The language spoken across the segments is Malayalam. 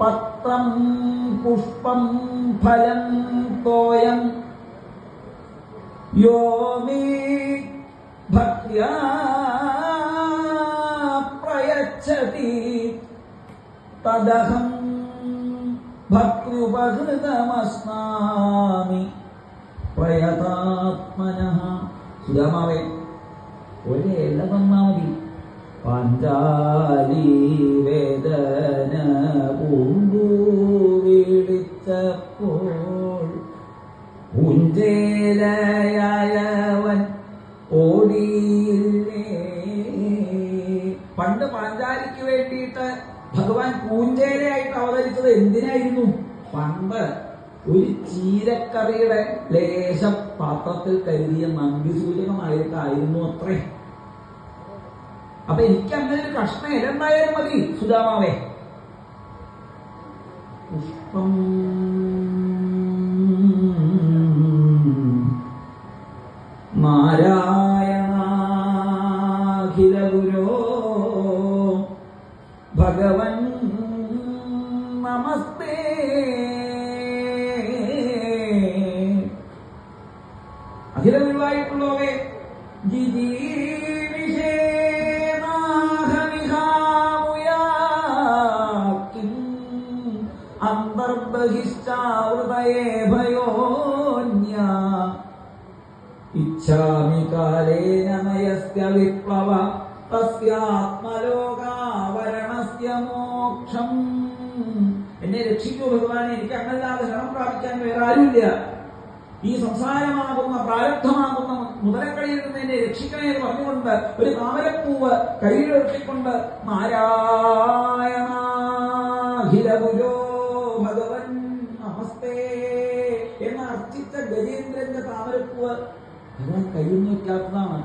പത്രം പുഷ്പം ഫലം തോയം. യോമി ഭക്യ പ്രയച്ഛതി തദഹം ഭക്തിപഹൃതമസ്നാമി പ്രയതാത്മന. സുധാമാവേ ഒരേ വന്നാമതി പാഞ്ചാലി വേദന പൂണ്ടു വിളിച്ചപ്പോൾ പൂഞ്ചേലയായവൻ ഓടിയില്ലേ? പണ്ട് പാഞ്ചാലിക്ക് വേണ്ടിയിട്ട് ഭഗവാൻ പൂഞ്ചേലയായിട്ട് അവതരിച്ചത് എന്തിനായിരുന്നു? പണ്ട് ഒരു ചീരക്കറിയുടെ ലേശ പാത്രത്തിൽ കരുതിയ നന്ദി സൂചകമായിട്ടായിരുന്നു അത്രേ. അപ്പൊ എനിക്ക് അങ്ങനെ ഒരു കഷ്ണം ഇരണ്ടായാലും മതി സുധാമാവേ. പുഷ്പം. നാരായണാഖില ഗുരോ ഭഗവൻ നമസ്തേ. അന്തർബഹിഷ്ടാവൃതയേ ഭയോന്യ. ഇച്ഛാമി കാലേന നയസ്യ വിപ്ലവ തസ്യാത്മലോകാവരണസ്യ മോക്ഷം. എന്നെ രക്ഷിക്കൂ ഭഗവാനെ എനിക്ക് അങ്ങല്ലാതെ ശരണം പ്രാപിക്കാൻ വേറെ ആരുമില്ല. ഈ സംസാരമാകുന്ന പ്രാരബ്ധമാകുന്ന മുതലക്കളിയിൽ നിന്ന് എന്നെ രക്ഷിക്കണേ എന്ന് പറഞ്ഞുകൊണ്ട് ഒരു താമരപ്പൂവ് കയ്യിലൊട്ടിക്കൊണ്ട് നാരായണാഖില ഭഗവൻ നമസ്തേ എന്ന് അർച്ചിച്ച ഗജേന്ദ്രന്റെ താമരപ്പൂവ്. ഭഗവാൻ കയ്യിൽ നോക്കാത്തതാണ്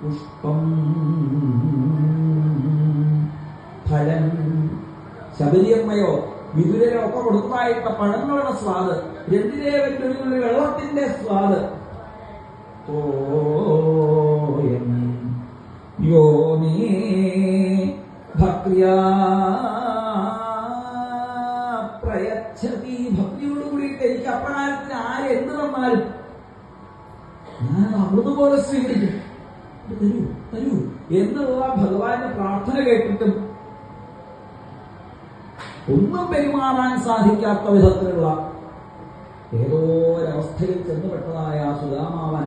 പുഷ്പം ഫലം ശബരിയമ്മയോ വിതുരരോ ഒക്കെ കൊടുത്തതായിട്ട് പഴങ്ങളുടെ സ്വാദ്. ഒരു തുള്ളി വെള്ളത്തിന്റെ സ്വാദ്. ഓ ഭക്രിയാ പ്രയച്ഛതി ഭക്തിയോട് കൂടിയിട്ട് എനിക്ക് അപ്രകാരത്തിന് ആര് എന്ത് തന്നാലും ഞാൻ അമൃതുപോലെ സ്വീകരിക്കും. ഇത് തരൂ തരൂ എന്നുള്ള ഭഗവാന്റെ പ്രാർത്ഥന കേട്ടിട്ടും ഒന്നും പെരുമാറാൻ സാധിക്കാത്ത വിധത്തിലുള്ള ഏതോ ഒരവസ്ഥയിൽ സുധാമാവൻ